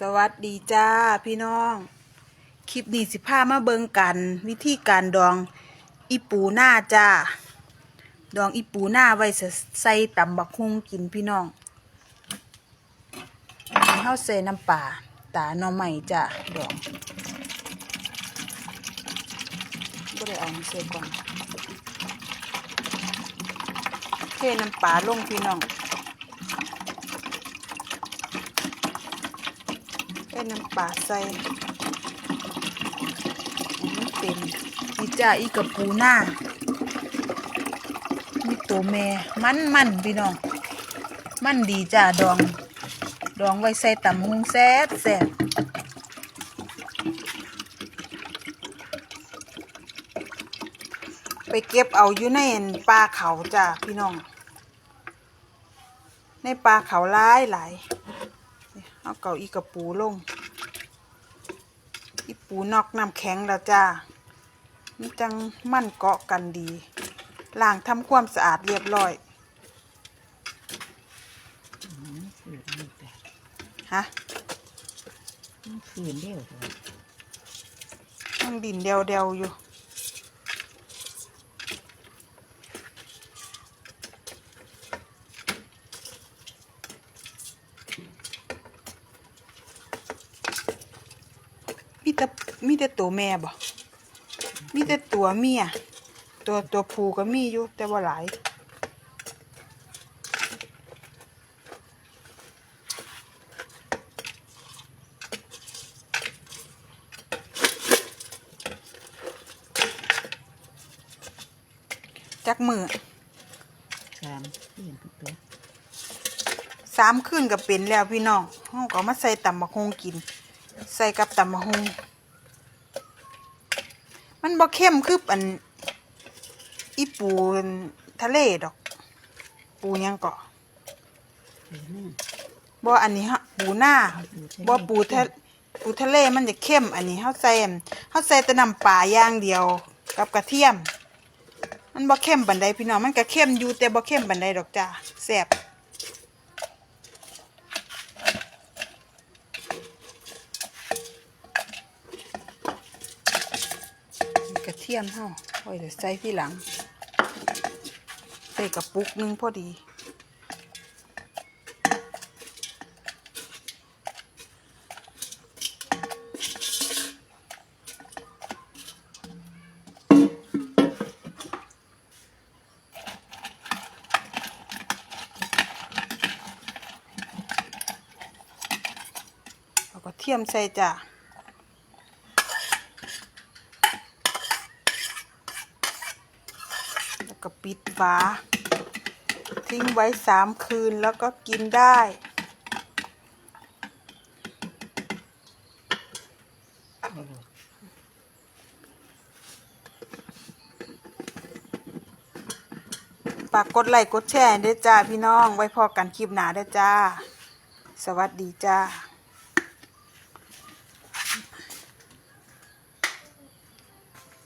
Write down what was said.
สวัสดีจ้าพี่น้อง คลิปนี้สิพามาเบิงกัน วิธีการดองอีปูหน้าจ้า ดองอีปูหน้าไว้ใส่ตำบักฮุ่งกินพี่น้องเฮาใส่น้ำปลาตาหน่อใหม่จ้าดองบ่ได้เอามาใส่ก่อนเทน้ำปลาลงพี่น้อง เป็นน้ำปลาใส่มันเต็มนี่จ้าอีกับปูหน้ามีตัวแม่มันมันพี่น้อง มันดีจ้าดอง ดองไว้ใส่ตำหุงแซ่บแซ่บไปเก็บเอาอยู่ในปลาเขาจ้าพี่น้อง ในปลาเขาหลายหลาย เอาเก่าอีกระปูลง อีปูนอกน้ำแข็งแล้วจ้ามันจังมั่นเกาะกันดีล้างทำความสะอาดเรียบร้อยฝืนนี่แต่ฮะมันฝืนเดียวเลยยังดินเดียวเดียวๆอยู่ มีแต่ มีแต่ตัวแม่บ่มีแต่ตัวเมีย ตัวตัวผู้ก็มีอยู่แต่ว่าหลายจักมือสามเปลี่ยนทุกตัวสามคืนก็เป็นแล้วพี่น้องห้องก็มาใส่ตำมะฮงกิน ใส่กับตำมะฮง มันบ่เข้มคืออันอีปูทะเลดอก ปูหยังเกาะเดี๋ยวนึงบ่อันนี้ฮะปูหน้าบ่ปูทะปูทะเลมันจะเข้ม อันนี้เฮาใส่อันเฮาใส่แต่น้ำปลาอย่างเดียวกับกระเทียม มันบ่เข้มปานใดพี่น้องมันก็เข้มอยู่แต่บ่เข้มปานใดดอกจ้าแซ่บ กระเทียมเฮาไว้เดี๋ยวใส่ที่หลัง ใส่กระปุกนึงพอดีแล้วก็เทียมใส่จ้ะแล้ว ก็ปิดฝา ทิ้งไว้สามคืนแล้วก็กินได้ฝากกดไลค์กดแชร์ด้วยจ้าพี่น้อง ไว้พอกันคลิปหนาด้วยจ้า สวัสดีจ้า